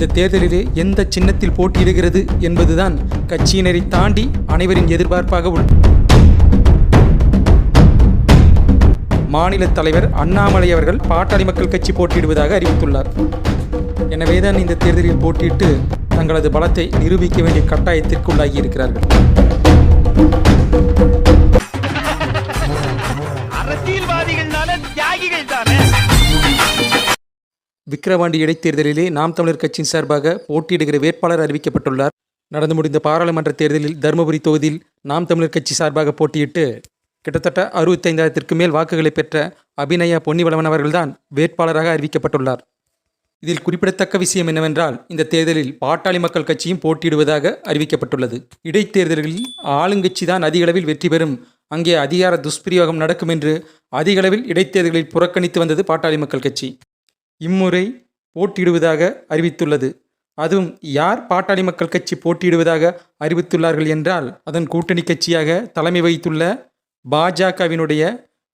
இந்த தேர்தலிலே எந்த சின்னத்தில் போட்டியிடுகிறது என்பதுதான் கட்சியினரை தாண்டி அனைவரின் எதிர்பார்ப்பாக உள். மாநில தலைவர் அண்ணாமலை அவர்கள் பாட்டாளி மக்கள் கட்சி போட்டியிடுவதாக அறிவித்துள்ளார். எனவேதான் இந்த தேர்தலில் போட்டியிட்டு தங்களது பலத்தை நிரூபிக்க வேண்டிய கட்டாயத்திற்கு உள்ளாகி விக்கிரவாண்டி இடைத்தேர்தலிலே நாம் தமிழர் கட்சியின் சார்பாக போட்டியிடுகிற வேட்பாளர் அறிவிக்கப்பட்டுள்ளார். நடந்து முடிந்த பாராளுமன்ற தேர்தலில் தருமபுரி தொகுதியில் நாம் தமிழர் கட்சி சார்பாக போட்டியிட்டு கிட்டத்தட்ட அறுபத்தைந்தாயிரத்திற்கு மேல் வாக்குகளை பெற்ற அபிநயா பொன்னிவளவன் அவர்கள்தான் வேட்பாளராக அறிவிக்கப்பட்டுள்ளார். இதில் குறிப்பிடத்தக்க விஷயம் என்னவென்றால் இந்த தேர்தலில் பாட்டாளி மக்கள் கட்சியும் போட்டியிடுவதாக அறிவிக்கப்பட்டுள்ளது. இடைத்தேர்தல்களில் ஆளுங்கட்சி தான் அதிக அளவில் வெற்றி பெறும் அங்கே அதிகார துஷ்பிரயோகம் நடக்கும் என்று அதிகளவில் இடைத்தேர்தலில் புறக்கணித்து வந்தது பாட்டாளி மக்கள் கட்சி. இம்முறை போட்டியிடுவதாக அறிவித்துள்ளது. அதுவும் யார் பாட்டாளி மக்கள் கட்சி போட்டியிடுவதாக அறிவித்துள்ளார்கள் என்றால் அதன் கூட்டணி கட்சியாக தலைமை வகித்துள்ள பாஜகவினுடைய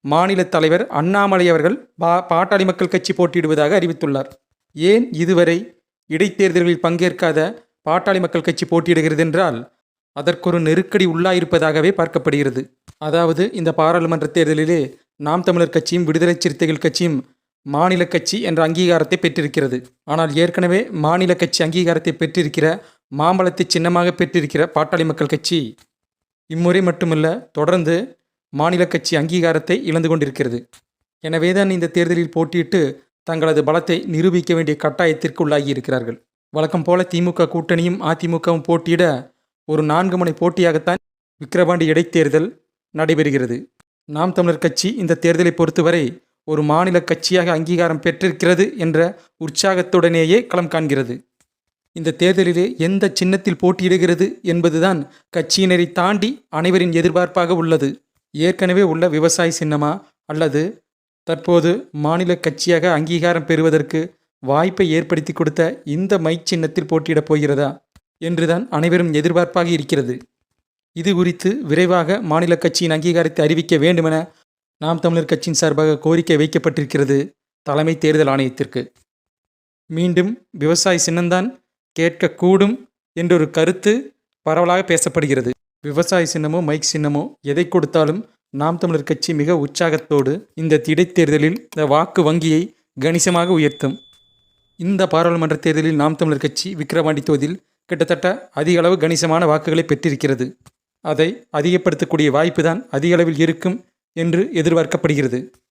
மாநில தலைவர் அண்ணாமலை அவர்கள் பா பாட்டாளி மக்கள் கட்சி போட்டியிடுவதாக அறிவித்துள்ளார். ஏன் இதுவரை இடைத்தேர்தல்களில் பங்கேற்காத பாட்டாளி மக்கள் கட்சி போட்டியிடுகிறது என்றால் அதற்கொரு நெருக்கடி உள்ளாயிருப்பதாகவே பார்க்கப்படுகிறது. அதாவது இந்த பாராளுமன்ற தேர்தலிலே நாம் தமிழர் கட்சியும் விடுதலை சிறுத்தைகள் கட்சியும் மாநில கட்சி என்ற அங்கீகாரத்தை பெற்றிருக்கிறது. ஆனால் ஏற்கனவே மாநில கட்சி அங்கீகாரத்தை பெற்றிருக்கிற மாம்பழத்தை சின்னமாக பெற்றிருக்கிற பாட்டாளி மக்கள் கட்சி இம்முறை மட்டுமல்ல தொடர்ந்து மாநில கட்சி அங்கீகாரத்தை இழந்து கொண்டிருக்கிறது. எனவேதான் இந்த தேர்தலில் போட்டியிட்டு தங்களது பலத்தை நிரூபிக்க வேண்டிய கட்டாயத்திற்கு உள்ளாகி இருக்கிறார்கள். வழக்கம் போல திமுக கூட்டணியும் அதிமுகவும் போட்டியிட ஒரு நான்கு முனை போட்டியாகத்தான் விக்கிரவாண்டி இடைத்தேர்தல் நடைபெறுகிறது. நாம் தமிழர் கட்சி இந்த தேர்தலை பொறுத்தவரை ஒரு மாநில கட்சியாக அங்கீகாரம் பெற்றிருக்கிறது என்ற உற்சாகத்துடனேயே களம் காண்கிறது. இந்த தேர்தலிலே எந்த சின்னத்தில் போட்டியிடுகிறது என்பதுதான் கட்சியினரை தாண்டி அனைவரின் எதிர்பார்ப்பாக உள்ளது. ஏற்கனவே உள்ள விவசாய சின்னமா அல்லது தற்போது மாநில கட்சியாக அங்கீகாரம் பெறுவதற்கு வாய்ப்பை ஏற்படுத்தி கொடுத்த இந்த மை சின்னத்தில் போட்டியிடப் போகிறதா என்றுதான் அனைவரும் எதிர்பார்ப்பாக இருக்கிறது. இது குறித்து விரைவாக மாநில கட்சியின் அங்கீகாரத்தை அறிவிக்க வேண்டுமென நாம் தமிழர் கட்சியின் சார்பாக கோரிக்கை வைக்கப்பட்டிருக்கிறது தலைமை தேர்தல் ஆணையத்திற்கு. மீண்டும் விவசாய சின்னம்தான் கேட்கக்கூடும் என்றொரு கருத்து பரவலாக பேசப்படுகிறது. விவசாய சின்னமோ மைக் சின்னமோ எதை கொடுத்தாலும் நாம் தமிழர் கட்சி மிக உற்சாகத்தோடு இந்த இடைத்தேர்தலில் இந்த வாக்கு வங்கியை கணிசமாக உயர்த்தும். இந்த பாராளுமன்ற தேர்தலில் நாம் தமிழர் கட்சி விக்கிரவாண்டி தொகுதியில் கிட்டத்தட்ட அதிக அளவு கணிசமான வாக்குகளை பெற்றிருக்கிறது. அதை அதிகப்படுத்தக்கூடிய வாய்ப்பு தான் அதிக அளவில் இருக்கும் என்று எதிர்பார்க்கப்படுகிறது.